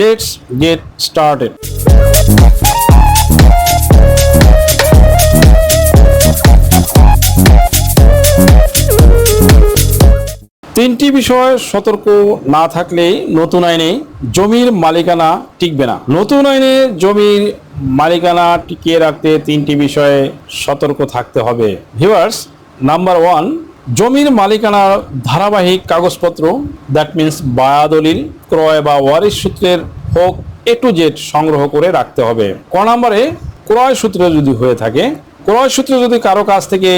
Let's get started তিনটি বিষয় সতর্ক না থাকলে নতুন আইনে জমির মালিকানা টিকবে না। নতুন আইনে জমির মালিকানা টিকিয়ে রাখতে তিনটি বিষয়ে সতর্ক থাকতে হবে। ভিউয়ার্স নাম্বার ওয়ান জমির মালিকানার ধারাবাহিক কাগজপত্র দ্যাট মিন্স বায়াদলিল, ক্রয় বা ওয়ারিশ সূত্রের হোক এ টু জেড সংগ্রহ করে রাখতে হবে। ক নম্বরে, ক্রয় সূত্রে যদি হয়ে থাকে, ক্রয় সূত্রে যদি কারও কাছ থেকে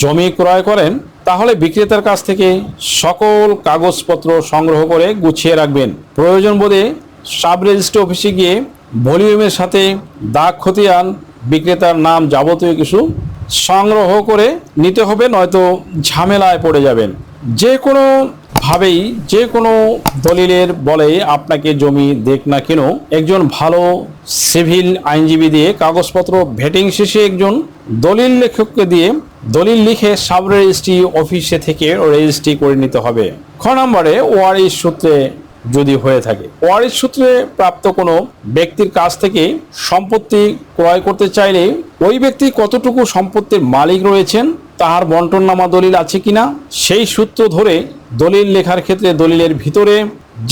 জমি ক্রয় করেন, তাহলে বিক্রেতার কাছ থেকে সকল কাগজপত্র সংগ্রহ করে গুছিয়ে রাখবেন। প্রয়োজন বোধে সাব রেজিস্ট্রি অফিসে গিয়ে ভলিউমের সাথে দাগ খতিয়ান, বিক্রেতার নাম যাবতীয় কিছু সংগ্রহ করে নিতে হবে, নয়তো ঝামেলায় পড়ে যাবেন। যে কোনো ভাবেই, যে কোনো দলিলের বলে আপনাকে জমি দেখ না কেন, একজন ভালো সিভিল আইনজীবী দিয়ে কাগজপত্র ভেটিং শেষে একজন দলিল লেখককে দিয়ে দলিল লিখে সাব রেজিস্ট্রি অফিসে থেকে রেজিস্ট্রি করে নিতে হবে। খ নম্বরে ওয়ারিশ সূত্রে যদি হয়ে থাকে। ওয়ারিশ সূত্রে প্রাপ্ত কোনো ব্যক্তির কাছ থেকে সম্পত্তি ক্রয় করতে চাইলে ওই ব্যক্তি কতটুকু সম্পত্তির মালিক রয়েছেন, তাহার বন্টননামা দলিল আছে কিনা, সেই সূত্র ধরে দলিল লেখার ক্ষেত্রে দলিলের ভিতরে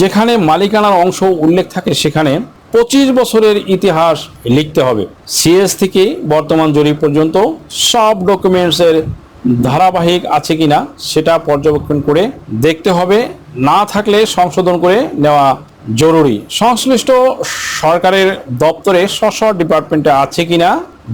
যেখানে মালিকানার অংশ উল্লেখ থাকে সেখানে পঁচিশ বছরের ইতিহাস লিখতে হবে। সিএস থেকে বর্তমান জরিপ পর্যন্ত সব ডকুমেন্টসের ধারাবাহিক আছে কিনা সেটা পর্যবেক্ষণ করে দেখতে হবে। না থাকলে সংশোধন করে নেওয়া জরুরি। সংশ্লিষ্ট সরকারের দপ্তরে স্ব ডিপার্টমেন্টে আছে কিনা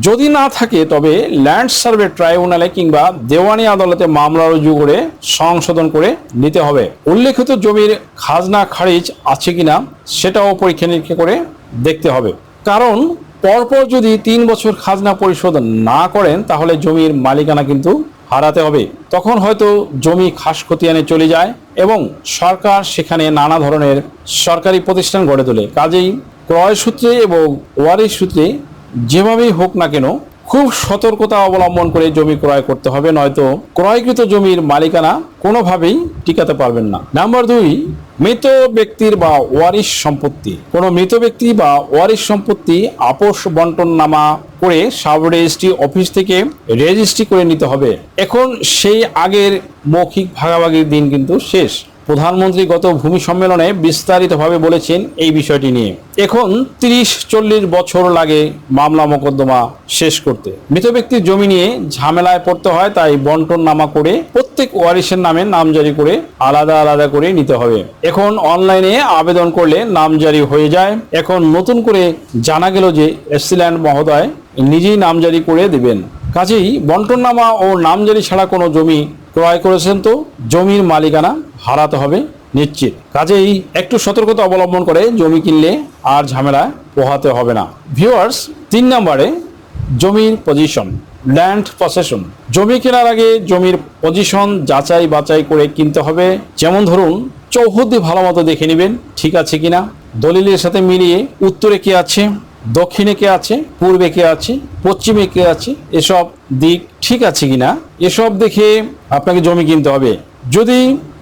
যদি না থাকে, তবে ল্যান্ড সার্ভে ট্রাইব্যুনালে কিংবা দেওয়ানি আদালতে মামলা রুজু করে সংশোধন করে নিতে হবে। উল্লেখিত জমির খাজনা খারিজ আছে কিনা সেটাও পরীক্ষা নিরীক্ষা করে দেখতে হবে। কারণ পরপর যদি তিন বছর খাজনা পরিশোধ না করেন, তাহলে জমির মালিকানা কিন্তু হারাতে হবে। তখন হয়তো জমি খাস খতিয়ানে চলে যায় এবং সরকার সেখানে নানা ধরনের সরকারি প্রতিষ্ঠান গড়ে তোলে। কাজেই ক্রয় সূত্রে এবং ওয়ারিশ সূত্রে যেভাবেই হোক না কেন খুব সতর্কতা অবলম্বন করে জমি ক্রয় করতে হবে, নয়তো ক্রয়কৃত জমির মালিকানা কোনোভাবেই টিকাতে পারবেন না। নাম্বার দুই, মৃত ব্যক্তির বা ওয়ারিশ সম্পত্তি। কোনো মৃত ব্যক্তি বা ওয়ারিশ সম্পত্তি আপোষ বন্টন নামা করে সাব রেজিস্ট্রি অফিস থেকে রেজিস্ট্রি করে নিতে হবে। এখন সেই আগের মৌখিক ভাগাভাগির দিন কিন্তু শেষ। প্রধানমন্ত্রী গত ভূমি সম্মেলনে বিস্তারিতভাবে বলেছেন এই বিষয়টি নিয়ে। এখন তিরিশ, চল্লিশ বছর লাগে মামলা মোকদ্দমা শেষ করতে। মৃত ব্যক্তির জমি নিয়ে ঝামেলায় পড়তে হয়, তাই বন্টন নামা করে প্রত্যেক ওয়ারিসের নামে নাম জারি করে আলাদা আলাদা করে নিতে হবে। এখন অনলাইনে আবেদন করলে নাম জারি হয়ে যায়। এখন নতুন করে জানা গেল যে এসিল্যান্ড মহোদয় নিজেই নামজারি করে দেবেন। কাজেই বন্টননামা ও নামজারি ছাড়া কোনো জমি ক্রয় করেছেন তো, জমির মালিকানা হারাতে হবে নিশ্চিত। কাজেই একটু সতর্কতা অবলম্বন করে জমি কিনলে আর ঝামেলা পোহাতে হবে না। ভিউয়ার্স তিন নম্বরে জমির পজিশন ল্যান্ড পসেশন জমি কেনার আগে জমির পজিশন যাচাই বাছাই করে কিনতে হবে। যেমন ধরুন, চৌহদ্দি ভালো মতো দেখে নেবেন, ঠিক আছে কিনা। দলিলের সাথে মিলিয়ে উত্তরে কে আছে, দক্ষিণে কে আছে, পূর্বে কে আছে, পশ্চিমে কে আছে, এসব দিক ঠিক আছে কিনা, এসব দেখে আপনাকে জমি কিনতে হবে। যদি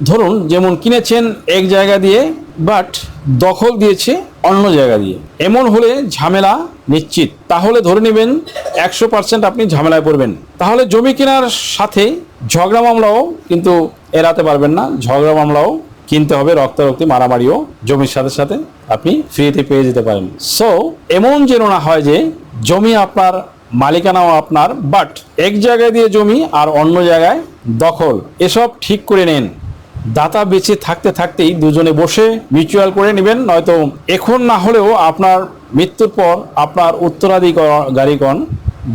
ধরুন, যেমন কিনেছেন এক জায়গা দিয়ে বাট দখল দিয়েছে অন্য জায়গা দিয়ে। এমন হলে ঝামেলা নিশ্চিত। তাহলে ধরে নেবেন, একশো পার্সেন্ট আপনি ঝামেলায় পড়বেন। তাহলে জমি কেনার সাথে ঝগড়া মামলাও কিন্তু এড়াতে পারবেন না। ঝগড়া মামলাও কিনতে হবে, রক্তারক্তি মারামারিও জমির সাথে সাথে আপনি ফ্রিতে পেয়ে যেতে পারেন। সো এমন যেন না হয় যে, জমি আপনার মালিকানাও আপনার বাট এক জায়গায় দিয়ে জমি আর অন্য জায়গায় দখল, এসব ঠিক করে নেন। দাতা বেঁচে থাকতে থাকতেই দুজনে বসে মিউচুয়াল করে নেবেন, নয়তো এখন না হলেও আপনার মৃত্যুর পর আপনার উত্তরাধিকারীগণ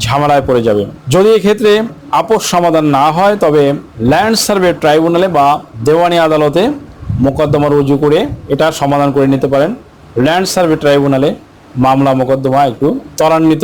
ঝামেলায় পড়ে যাবে। যদি এক্ষেত্রে আপোষ সমাধান না হয়, তবে ল্যান্ড সার্ভে ট্রাইব্যুনালে বা দেওয়ানি আদালতে মোকদ্দমা রুজু করে এটা সমাধান করে নিতে পারেন। ল্যান্ড সার্ভে ট্রাইব্যুনালে মামলা মোকদ্দমা একটু ত্বরান্বিত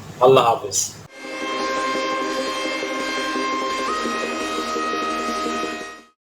আল্লাহ হাফেজ।